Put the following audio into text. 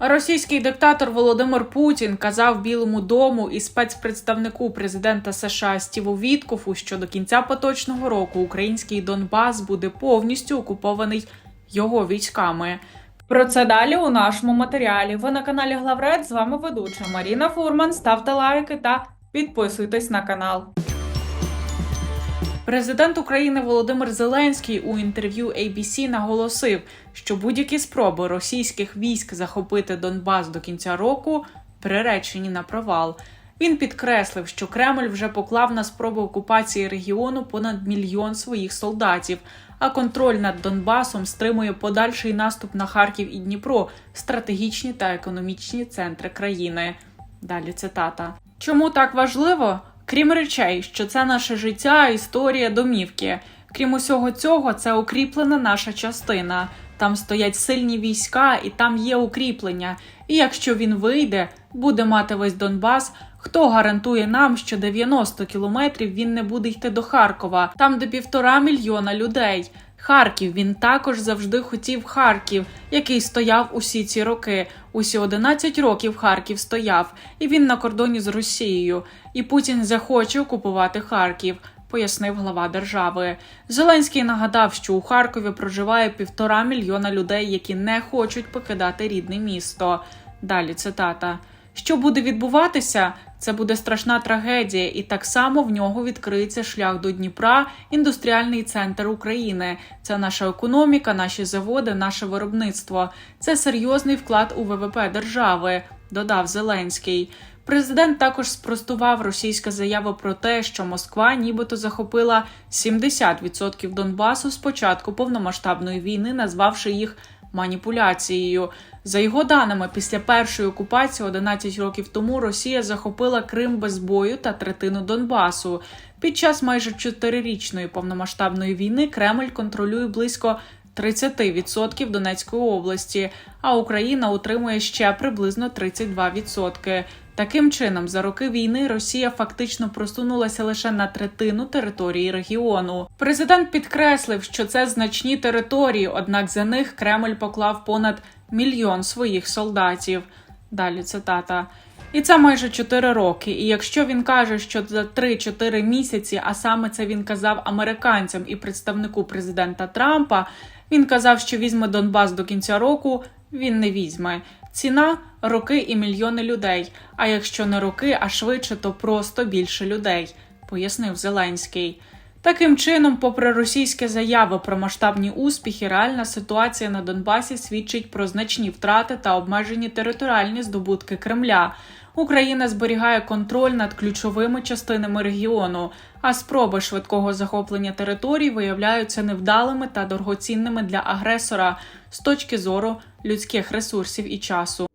Російський диктатор Володимир Путін казав Білому дому і спецпредставнику президента США Стіву Віткофу, що до кінця поточного року український Донбас буде повністю окупований його військами. Про це далі у нашому матеріалі. Ви на каналі Главред. З вами ведуча Маріна Фурман. Ставте лайки та підписуйтесь на канал. Президент України Володимир Зеленський у інтерв'ю ABC наголосив, що будь-які спроби російських військ захопити Донбас до кінця року приречені на провал. Він підкреслив, що Кремль вже поклав на спробу окупації регіону понад мільйон своїх солдатів, а контроль над Донбасом стримує подальший наступ на Харків і Дніпро, стратегічні та економічні центри країни. Далі цитата. Чому так важливо? Крім речей, що це наше життя, історія, домівки. Крім усього цього, це укріплена наша частина. Там стоять сильні війська, і там є укріплення. І якщо він вийде, буде мати весь Донбас. Хто гарантує нам, що 90 кілометрів він не буде йти до Харкова, там де півтора мільйона людей. Харків він також завжди хотів Харків, який стояв усі ці роки. Усі 11 років Харків стояв, і він на кордоні з Росією. І Путін захоче окупувати Харків. Пояснив глава держави. Зеленський нагадав, що у Харкові проживає півтора мільйона людей, які не хочуть покидати рідне місто. Далі цитата: що буде відбуватися? Це буде страшна трагедія, і так само в нього відкриється шлях до Дніпра, індустріальний центр України. Це наша економіка, наші заводи, наше виробництво. Це серйозний вклад у ВВП держави, додав Зеленський. Президент також спростував російська заява про те, що Москва нібито захопила 70% Донбасу з початку повномасштабної війни, назвавши їх маніпуляцією. За його даними, після першої окупації 11 років тому Росія захопила Крим без бою та третину Донбасу. Під час майже чотирирічної повномасштабної війни Кремль контролює близько 30% Донецької області, а Україна утримує ще приблизно 32%. Таким чином, за роки війни Росія фактично просунулася лише на третину території регіону. Президент підкреслив, що це значні території, однак за них Кремль поклав понад мільйон своїх солдатів. Далі цитата. І це майже 4 роки. І якщо він каже, що за 3-4 місяці, а саме це він казав американцям і представнику президента Трампа, він казав, що візьме Донбас до кінця року. Він не візьме. Ціна роки і мільйони людей. А якщо не роки, а швидше, то просто більше людей, пояснив Зеленський. Таким чином, попри російські заяви про масштабні успіхи, реальна ситуація на Донбасі свідчить про значні втрати та обмежені територіальні здобутки Кремля. Україна зберігає контроль над ключовими частинами регіону, а спроби швидкого захоплення територій виявляються невдалими та дорогоцінними для агресора з точки зору людських ресурсів і часу.